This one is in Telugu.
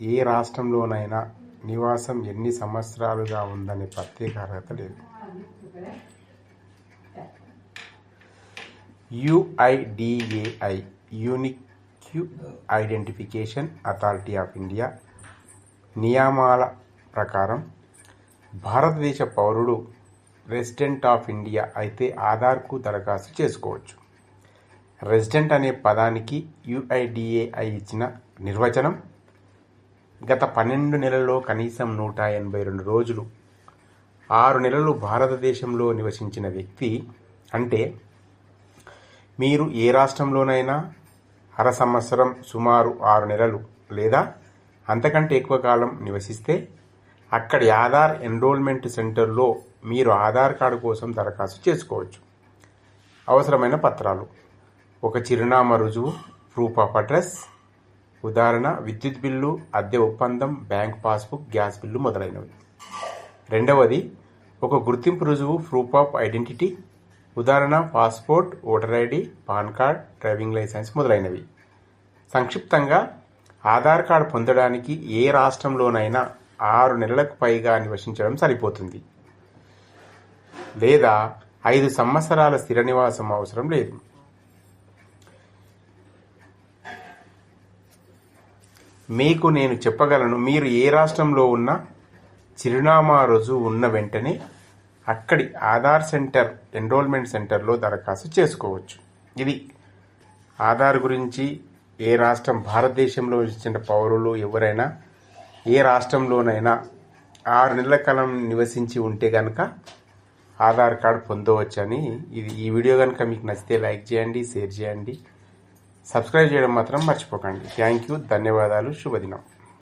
ఏ రాష్ట్రంలోనైనా నివాసం ఎన్ని సంవత్సరాలుగా ఉందనే ప్రత్యేక అర్హత లేదు. UIDAI unique identification authority of India నియమాల ప్రకారం భారతదేశ పౌరుడు రెసిడెంట్ ఆఫ్ ఇండియా అయితే ఆధార్కు దరఖాస్తు చేసుకోవచ్చు. రెసిడెంట్ అనే పదానికి యుఐడిఏఐ ఇచ్చిన నిర్వచనం గత పన్నెండు నెలల్లో కనీసం నూట ఎనభై రెండు రోజులు ఆరు నెలలు భారతదేశంలో నివసించిన వ్యక్తి అంటే మీరు ఏ రాష్ట్రంలోనైనా అర సంవత్సరం సుమారు ఆరు నెలలు లేదా అంతకంటే ఎక్కువ కాలం నివసిస్తే అక్కడి ఆధార్ ఎన్రోల్మెంట్ సెంటర్లో మీరు ఆధార్ కార్డు కోసం దరఖాస్తు చేసుకోవచ్చు. అవసరమైన పత్రాలు. ఒక చిరునామా రుజువు ప్రూఫ్ ఆఫ్ అడ్రస్ ఉదాహరణ విద్యుత్ బిల్లు అద్దె ఒప్పందం బ్యాంక్ పాస్బుక్ గ్యాస్ బిల్లు మొదలైనవి. రెండవది ఒక గుర్తింపు రుజువు ప్రూఫ్ ఆఫ్ ఐడెంటిటీ ఉదాహరణ passport voter ID PAN card driving licence మొదలైనవి. సంక్షిప్తంగా ఆధార్ కార్డు పొందడానికి ఏ రాష్ట్రంలోనైనా ఆరు నెలలకు పైగా నివసించడం సరిపోతుంది. లేదా ఐదు సంవత్సరాల స్థిర నివాసం అవసరం లేదు. మీకు నేను చెప్పగలను మీరు ఏ రాష్ట్రంలో ఉన్నా చిరునామా రుజువు ఉన్న వెంటనే అక్కడి ఆధార్ సెంటర్ ఎన్రోల్మెంట్ సెంటర్లో దరఖాస్తు చేసుకోవచ్చు. ఇది ఆధార్ గురించి ఏ రాష్ట్రం భారతదేశంలో ఇచ్చిన పౌరులు ఎవరైనా ఏ రాష్ట్రంలోనైనా ఆరు నెలల కాలం నివసించి ఉంటే కనుక ఆధార్ కార్డు పొందవచ్చని ఇది ఈ వీడియో కనుక మీకు నచ్చితే లైక్ చేయండి షేర్ చేయండి. సబ్స్క్రైబ్ చేయడం మాత్రం మర్చిపోకండి. Thank you. ధన్యవాదాలు. శుభదినం.